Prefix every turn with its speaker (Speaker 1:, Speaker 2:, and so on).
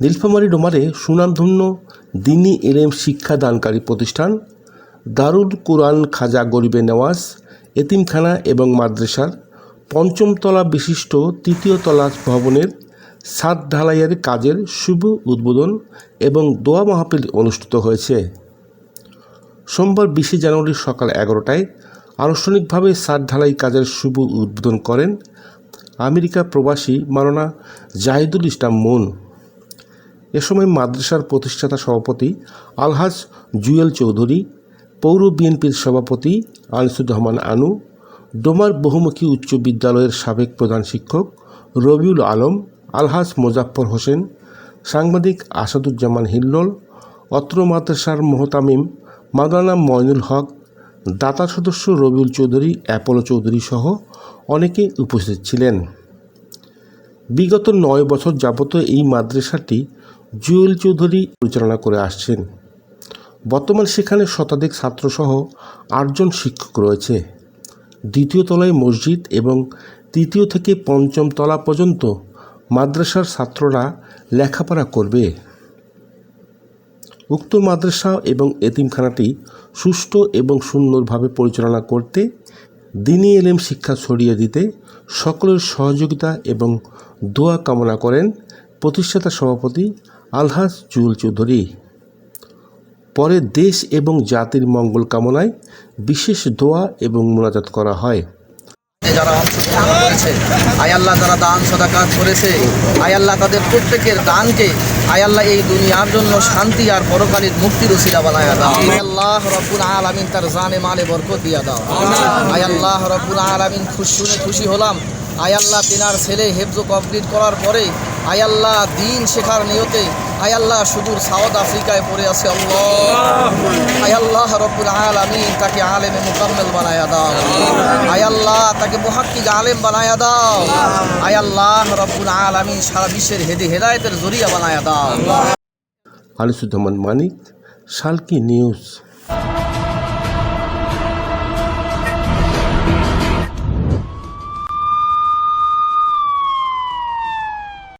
Speaker 1: নীলফামারী ডোমারে সুনামধন্য দিনী এলেম শিক্ষাদানকারী প্রতিষ্ঠান, দারুল কুরআন খাজা গরিবে নেওয়াজ, এতিমখানা এবং মাদ্রাসার পঞ্চমতলা বিশিষ্ট তৃতীয় তলা ভবনের সাত ঢালাইয়ের কাজের শুভ উদ্বোধন এবং দোয়া মাহফিল অনুষ্ঠিত হয়েছে। সোমবার বিশে জানুয়ারি সকাল এগারোটায় আনুষ্ঠানিকভাবে সাত ঢালাই কাজের শুভ উদ্বোধন করেন আমেরিকা প্রবাসী মাওলানা জাহিদুল ইসলাম মুন এ সময় মাদ্রাসার প্রতিষ্ঠাতা সভাপতি আলহাজ জুয়েল চৌধুরী, পৌর বিএনপির সভাপতি আনিসুর রহমান আনু, ডোমার বহুমুখী উচ্চ বিদ্যালয়ের সাবেক প্রধান শিক্ষক রবিউল আলম, আলহাজ মোজাফফর হোসেন, সাংবাদিক আসাদুজ্জামান হিল্লোল, অত্র মাদ্রাসার মোহতামিম মাওলানা ময়নুল হক, দাতা সদস্য রবিউল চৌধুরী, অ্যাপোলো চৌধুরী সহ অনেকে উপস্থিত ছিলেন। বিগত নয় বছর যাবত এই মাদ্রাসাটি জুয়েল চৌধুরী পরিচালনা করে আসছেন। বর্তমান সেখানে শতাধিক ছাত্রসহ আটজন শিক্ষক রয়েছে। দ্বিতীয় তলায় মসজিদ এবং তৃতীয় থেকে পঞ্চম তলা পর্যন্ত মাদ্রাসার ছাত্ররা লেখাপড়া করবে। উক্ত মাদ্রাসা এবং এতিমখানাটি সুষ্ঠু এবং সুন্দরভাবে পরিচালনা করতে দিনী এলেম শিক্ষা ছড়িয়ে দিতে সকলের সহযোগিতা এবং দোয়া কামনা করেন প্রতিষ্ঠাতা সভাপতি আলহাজ জুয়েল চৌধুরী। পরে দেশ এবং জাতির মঙ্গল কামনায় বিশেষ দোয়া এবং মোনাজাত করা হয়।
Speaker 2: যারা অংশগ্রহণ করেছে আয় আল্লাহ যারা দান সদাকাত করেছে আয় আল্লাহ তাদের প্রত্যেকের দানকে আয় আল্লাহ এই দুনিয়ার জন্য শান্তি আর পরকালীন মুক্তির উসিলা বানায় দাও। আয় আল্লাহ রব্বুল আলামিন তার জানে মালে বরকত দিয়া দাও। আয় আল্লাহ রব্বুল আলামিন খুশি শুনে খুশি হলাম। আয় আল্লাহ তিনার ছেলে হেফজো কমপ্লিট করার পরে আয় আল্লাহ, দিন শেখার নিয়তে আয় আল্লাহ, সুদূর সাউথ আফ্রিকায় পড়ে আছে আল্লাহ। আয় আল্লাহ রব্বুল আলামিন তাকে আলেমে মুকাম্মেল বানায়া দাও। আয় আল্লাহ, তাকে মুহাক্কিক আলেম বানায়া দাও। আয় আল্লাহ রব্বুল আলামিন সারা বিশ্বের হেদি হেদায়েতের জরিয়া বানায়া দাও।
Speaker 1: আনিসুজ্জামান মানিক, শালকি নিউজ।